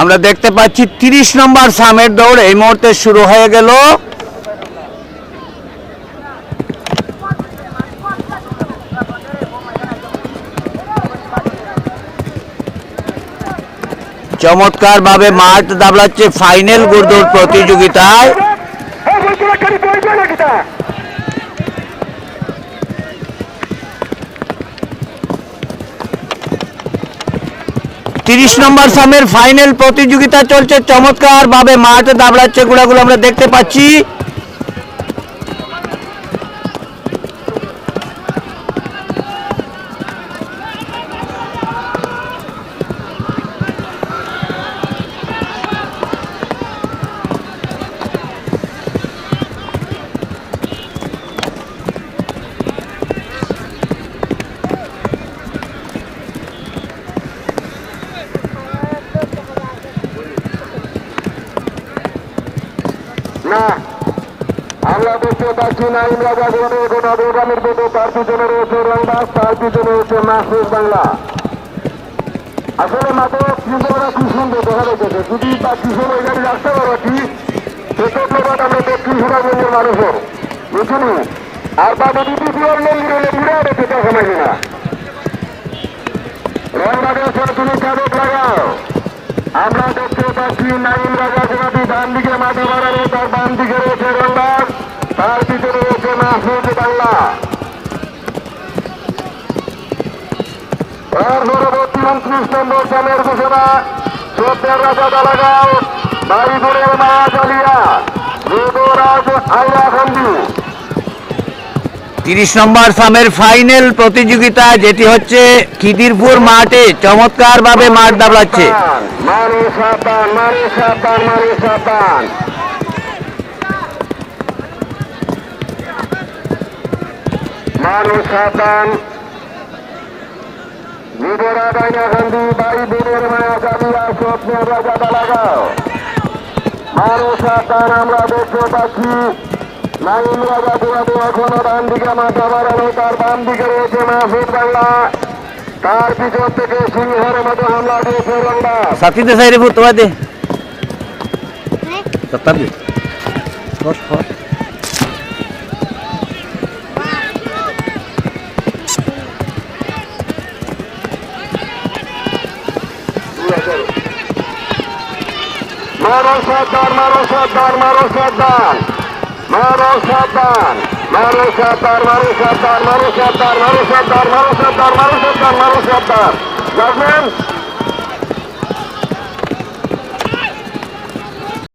আমরা দেখতে পাচ্ছি তিরিশ নম্বর সামের দৌড় এই মুহূর্তে শুরু হয়ে গেল। চমৎকার ভাবে মাঠ দাবলাচ্ছে ফাইনাল গুড়দৌড় প্রতিযোগিতায়। তিরিশ নম্বর সামের ফাইনাল প্রতিযোগিতা চলছে। চমৎকার ভাবে মাঠ দাবড়াচ্ছে গুড়াগুলো আমরা দেখতে পাচ্ছি। না। আমরা দেখতে পাচ্ছি না ইন্দ্রাজা বোর্ডে গোটা বোর্ডামের বোর্ডে তার পিছনে রয়েছে রংবাস তার পিছনে রয়েছে মাসুর বাংলা। আসলে মাত্র কৃষকরা সুন্দর দেখা যাচ্ছে যদি তার কৃষক ওই গাড়ি রাখতে পারো কি? সেক্ষেত্রে আমরা দক্ষিণ সুরাগঞ্জের মানুষের। বুঝুন আর বা যদি পিছিয়ে মন্দিরে লেবুরা রেখে তো সময় না। রংবাগের তুমি চাদক লাগাও? আমরা দেখতে পাচ্ছি নাইম রাজা ডান দিকে মাঠে বাড়ানো বাম দিকে রয়েছে রংবাগ তার পিছনে রয়েছে মাহফুজ বাংলা। এর পরবর্তী উনত্রিশ নম্বর সালের ঘোষণা চোদ্দের রাজা দালাগাঁও বাড়িপুরের মায়া চালিয়া রুদরাজ আইলা খন্ডি তিরিশ নম্বর সামের ফাইনাল প্রতিযোগিতা যেটি হচ্ছে খিদিরপুর মাঠে চমৎকার ভাবে মাঠ দাবলাচ্ছে। সাবধান। বিবরা ডাইনা গান্ধী বাই বোনের মায়া চালিয়া স্বপ্নের রাজা লাগাও মারে আমরা দেখতে পাচ্ছি। নাইম রাজা দুয়াদু এখনও ডান দিকে মাথা বাড়ানো তার বাম দিকে রয়েছে মাহফুজ বাংলা। তার পিছন থেকে সিংহের মতো হামলা দিয়েছে সাইরে ভূত তোমার দে। সত্তর দে মারো সাবধান মারো সাবধান মারো সাবধান মারো সাবধান মারো সাবধান মারো সাবধান মারো সাবধান মারো সাবধান মারো সাবধান মারো সাবধান মারো সাবধান